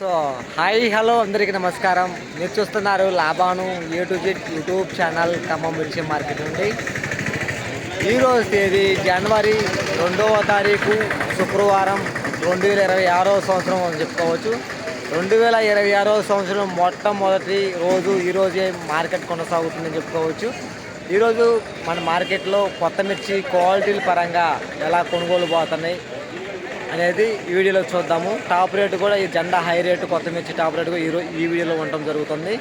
So hi hello అందరికీ నమస్కారం. మీరు చూస్తున్నారు Laban A to Z YouTube channel Khammam మిర్చి మార్కెట్ నుండి. ఈరోజు తేదీ జనవరి రెండవ తారీఖు శుక్రవారం రెండు వేల ఇరవై ఆరో సంవత్సరం అని చెప్పుకోవచ్చు. రెండు వేల ఇరవై ఆరో సంవత్సరం మొట్టమొదటి రోజు ఈరోజే మార్కెట్ కొనసాగుతుందని చెప్పుకోవచ్చు. ఈరోజు మన మార్కెట్లో కొత్త మిర్చి క్వాలిటీల పరంగా ఎలా కొనుగోలు పోతున్నాయి అనేది ఈ వీడియోలో చూద్దాము. టాప్ రేటు కూడా ఈ జెండా హై రేటు కొత్త మిర్చి టాప్ రేటు కూడా ఈ ఈ వీడియోలో ఉండటం జరుగుతుంది.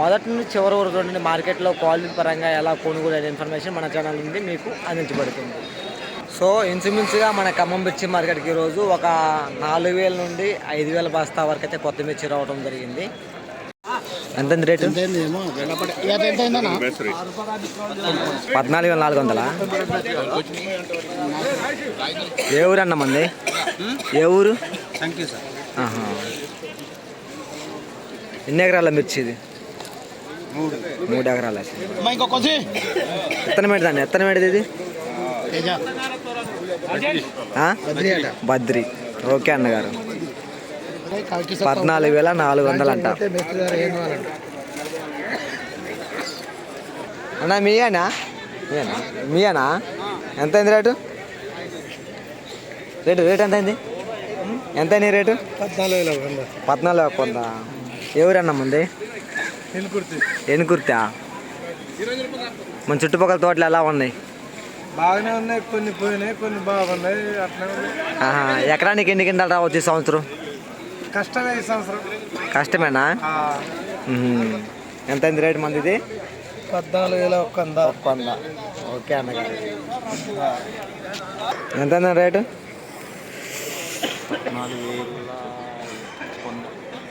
మొదటి నుంచి చివరి వరకు నుండి మార్కెట్లో క్వాలిటీ పరంగా ఎలా కొనుగోలు అనే ఇన్ఫర్మేషన్ మన ఛానల్ నుండి మీకు అందించబడుతుంది. సో ఇంచుమించుగా మన ఖమ్మం మిర్చి మార్కెట్కి ఈరోజు ఒక నాలుగు వేల నుండి ఐదు వేల బస్తా వరకు అయితే కొత్త మిర్చి రావడం జరిగింది. ఎంత రేటు? పద్నాలుగు వేల నాలుగు వందలా? ఏ ఊరు అన్న మంది? ఏ ఊరు. ఎన్ని ఎకరాల మిర్చి ఇది? మూడు. ఎకరాల ఎత్తన దాన్ని ఎత్తన ఇది? ఆ? బద్రి. ఓకే అన్నగారు. పద్నాలుగు వేల నాలుగు వందలు అంట అన్న మీయేనా? మీయేనా? మీయేనా? ఎంత అయింది రేటు? రేటు రేట్ ఎంత అయింది ఎంత అయింది రేటు? పద్నాలుగు వేల వంద పద్నాలుగు కొంద ఎవరన్నా ముందు? ఎన్నుకుర్తా. మన చుట్టుపక్కల తోటలు ఎలా ఉన్నాయి? బాగానే ఉన్నాయి కొన్ని పోయినాయి కొన్ని బాగున్నాయి అట్లా ఎకరానికి ఎన్ని కింటాలు రావచ్చు సంవత్సరం? కష్టమే ఈ సంవత్సరం. కష్టమేనా. ఎంత అయింది రేటు మంది ఇది పద్నాలుగు వేల ఒక్క వంద. వంద. ఓకే అన్నగారు. ఎంత అయింది రేటు?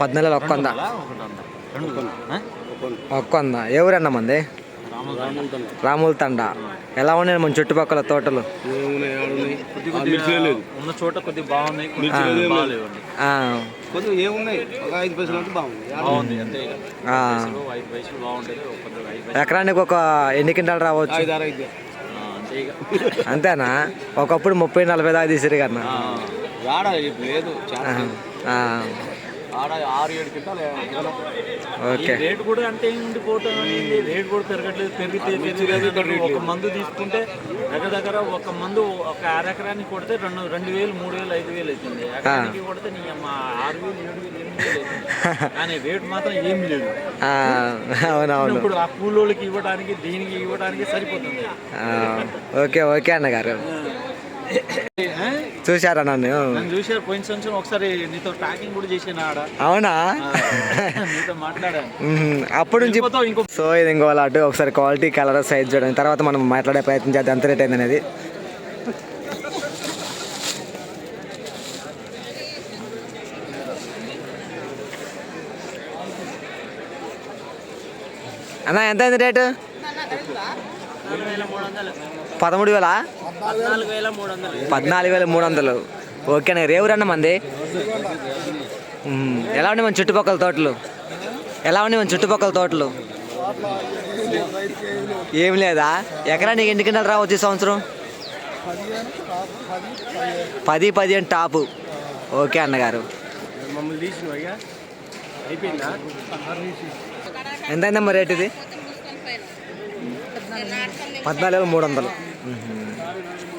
పద్నాలుగు వేల ఒక్క వంద. ఒక్క వంద. ఎవరన్నా మంది? రాముల తండ. ఎలా ఉన్నాయి మన చుట్టుపక్కల తోటలు? ఉన్న చోట కొద్దిగా బాగున్నాయి కొద్దిగా ఏమున్నాయి? ఒక ఐదు పైసలు అంటే బాగుంది అంతే ఐదు పైసలు ఎకరానికి ఒక ఎన్ని కింటాలు రావచ్చు? అంతేనా? ఒకప్పుడు ముప్పై నలభై దాకా తీసిరు కన్నా లేదు. ఆడ ఆరు ఏడు కింటాలు ఈ ఓకే. రేటు కూడా అంటే ఉండిపోవటం అనేది? రేటు కూడా పెరగట్లేదు పెరిగితే ఒక మందు తీసుకుంటే దగ్గర దగ్గర ఒక మందు ఒక ఎకరానికి కొడితే రెండు రెండు వేలు మూడు వేలు ఐదు వేలు అవుతుంది. ఎకరానికి కొడితే నీ అమ్మ ఆరు వేలు ఏడు వేలు ఎనిమిది వేలు కానీ రేటు మాత్రం ఏం లేదు. అవునవును. ఇప్పుడు ఆ కూలోళ్ళకి ఇవ్వడానికి దీనికి ఇవ్వడానికి సరిపోతుంది. ఓకే ఓకే అన్నగారు. చూసారా నన్ను? చూసారు పోయిన సంవత్సరం ఒకసారి నీతో ట్రాకింగ్ కూడా చేసాను ఆడ. అవునా? నీతో మాట్లాడాను. అప్పుడు నుంచి ఇంకో సో ఇది ఇంకో లాటు ఒకసారి క్వాలిటీ కలర్ సైజ్ చూడండి. తర్వాత మనం మాట్లాడే ప్రయత్నం చేద్దాం. ఎంత రేట్ అయింది అనేది. అన్న ఎంత అయింది రేటు పదమూడు వేల? పద్నాలుగు వేల మూడు వందలు. ఓకేనా రేవురన్న మంది. మ్మ్. ఎలా ఉన్నాయి మన చుట్టుపక్కల తోటలు? ఎలా ఉన్నాయి మన చుట్టుపక్కల తోటలు? ఏం లేదా? ఎకరానికి ఎన్ని కింటాలు రావచ్చు ఈ సంవత్సరం? పది పది అని టాపు. ఓకే అన్నగారు. ఎంత అయిందమ్మా రేట్ ఇది? పద్నాలుగు వేల మూడు వందలు.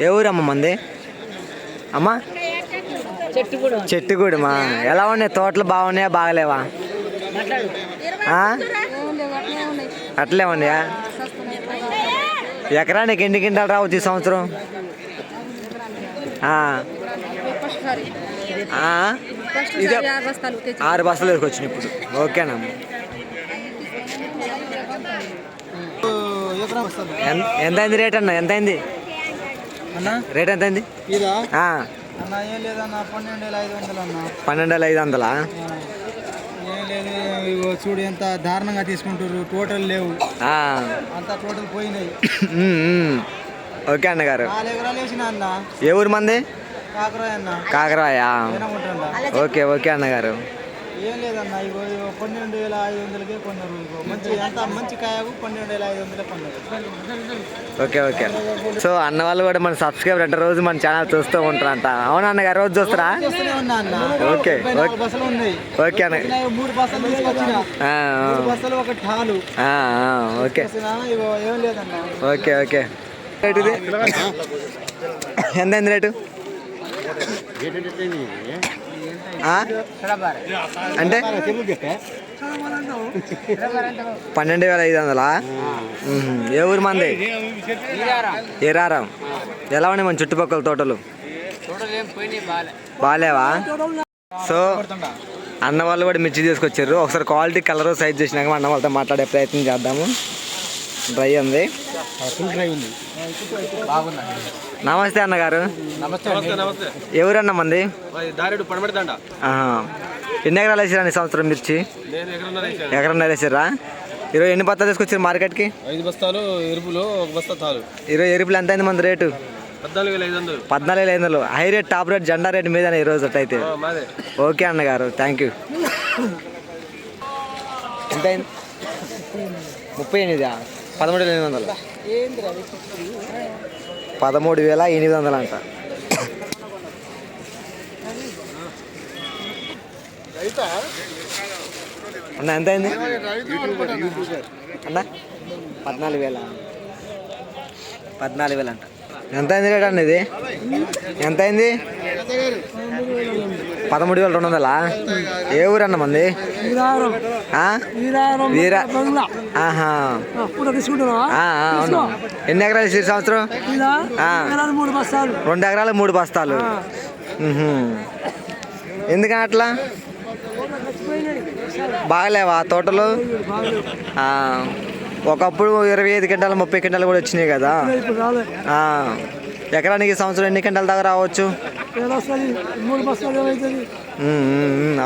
ఏ ఊరమ్మ మంది? అమ్మా? చెట్టుగూడమా ఎలా ఉన్నాయి? తోటలు బాగున్నాయా? బాగలేవా? అట్లే ఉన్నాయా? ఎకరానికి ఎన్ని కింటాలు రావచ్చు ఈ సంవత్సరం? ఇదే ఆరు బస్సులు వచ్చినాయి ఇప్పుడు. ఓకేనమ్మా ఎంత అయింది రేట్ అన్న? ఎంత అయింది? అన్న? రేట్ ఎంత అయింది? పన్నెండు వేల ఐదు వందలు? చూడు ఎంత దారుణంగా తీసుకుంటారు టోటల్ లేవు. అంతా టోటల్ పోయినాయి. ఓకే అన్న. ఏ ఊరు మంది? కాకరాయ్ కాకరాయా? ఓకే ఓకే అన్నగారు. ఏం లేదన్న ఇగో ఇగో పన్నెండు వేల ఐదు వందలకే కొన్నారు ఇగో. మంచి ఎంత మంచి కాయకు పన్నెండు వేల ఐదు వందలే కొన్నారు. Okay okay. సో అన్న వాళ్ళు కూడా మన సబ్స్క్రైబర్ అంటే రోజు మన ఛానల్ చూస్తూ ఉంటారంట. అవునా అన్నగారు? రోజు చూస్తారా? చేస్తూనే ఉన్నా అన్న. ఓకే, నాలుగు బస్సులు ఉన్నాయి. ఓకే అన్న. మూడు బస్సులు తీసుకొచ్చిన. ఆ, మూడు బస్సులు ఒక ఠాలు ఆ, ఆ, ఓకే. ఇగో ఏం లేదన్న. Okay okay. రేటు ఇది? ఎంత అయింది రేటు? అంటే? పన్నెండు వేల ఐదు వందలా? ఏ ఊరు మంది? ఏరారం. ఎలా ఉన్నాయి మన చుట్టుపక్కల తోటలు? బాగాలేవా సో అన్న వాళ్ళు కూడా మిర్చి తీసుకొచ్చారు. ఒకసారి క్వాలిటీ కలర్ సైజ్ చేసినాక అన్న వాళ్ళతో మాట్లాడే ప్రయత్నం చేద్దాము. డ్రై ఉంది. ఫుల్ డ్రైవ్ ఉంది. నమస్తే అన్నగారు. నమస్తే నమస్తే ఎవరన్న మంది. ఎన్ని ఎకరాలు వేసారా ఈ సంవత్సరం మిర్చి? ఎకరన్నర వేసారా? ఈరోజు ఎన్ని బత్తాలు తీసుకొచ్చారు మార్కెట్కి? ఐదు బస్తాలు ఎరుపులు ఒక బస్తా తాలు. ఈరోజు ఎరుపులు ఎంత అయింది మంది రేటు? పద్నాలుగు వేల ఐదు వందలు. పద్నాలుగు వేల ఐదు వందలు. హై రేట్ టాప్ రేట్ జెండా రేట్ మీద ఈరోజు అయితే మాదే. ఓకే అన్నగారు థ్యాంక్ యూ. ఎంత అయింది? ముప్పై ఎనిమిదా? పదమూడు వేల ఎనిమిది వందలు? పదమూడు వేల ఎనిమిది వందలు అంట. అన్న ఎంత అయింది? అన్న పద్నాలుగు వేల. పద్నాలుగు వేలు అంట ఎంత అయింది రేట్ అన్న ఇది? ఎంత అయింది? పదమూడు వేల రెండు వందలా? ఏ ఊరు అన్న మంది? అవును. ఎన్ని ఎకరాలు ఈ సంవత్సరం? రెండు ఎకరాలు మూడు బస్తాలు. ఎందుకని అట్లా? బాగలేవా తోటలు? ఒకప్పుడు ఇరవై ఐదు క్వింటాలు ముప్పై క్వింటాలు కూడా వచ్చినాయి కదా. ఆ, ఎకరానికి సంవత్సరం ఎన్ని క్వింటాల దాకా రావచ్చు?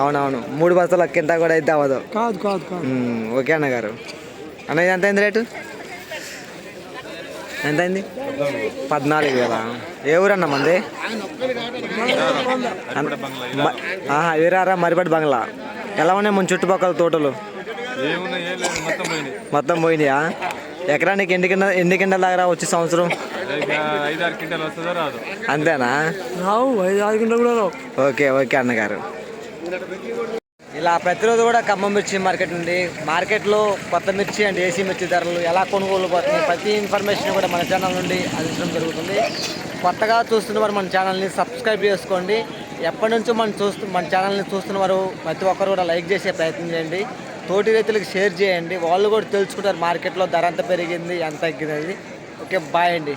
అవునవును. మూడు బస్తాల కింద కూడా అయితే అవ్వదు. కాదు కాదు ఓకే అన్న గారు. అన్న ఇది ఎంత అయింది రేటు? ఎంత అయింది? పద్నాలుగు వేల. ఏ ఊరన్న మంది? వీరారా మరిపడి బంగ్లా. ఎలా ఉన్నాయి మన చుట్టుపక్కల తోటలు? మొత్తం పోయినాయా? ఎకరానికి ఎన్ని కింద ఎన్ని కిందల దాకా వచ్చి సంవత్సరం? అంతేనా? రావు ఐదు ఆరు క్వింటాలు కూడా రావు. ఓకే ఓకే అన్నగారు. ఇలా ప్రతిరోజు కూడా ఖమ్మం మిర్చి మార్కెట్ నుండి మార్కెట్లో కొత్త మిర్చి అండ్ ఏసీ మిర్చి ధరలు ఎలా కొనుగోలు పోతున్నాయి ప్రతి ఇన్ఫర్మేషన్ కూడా మన ఛానల్ నుండి అందించడం జరుగుతుంది. కొత్తగా చూస్తున్న వారు మన ఛానల్ని సబ్స్క్రైబ్ చేసుకోండి. ఎప్పటి నుంచో మనం చూస్తూ మన ఛానల్ని చూస్తున్న వారు ప్రతి ఒక్కరు కూడా లైక్ చేసే ప్రయత్నం చేయండి. తోటి రైతులకు షేర్ చేయండి. వాళ్ళు కూడా తెలుసుకుంటారు మార్కెట్లో ధర ఎంత పెరిగింది ఎంత తగ్గింది ఓకే బాయ్ అండి.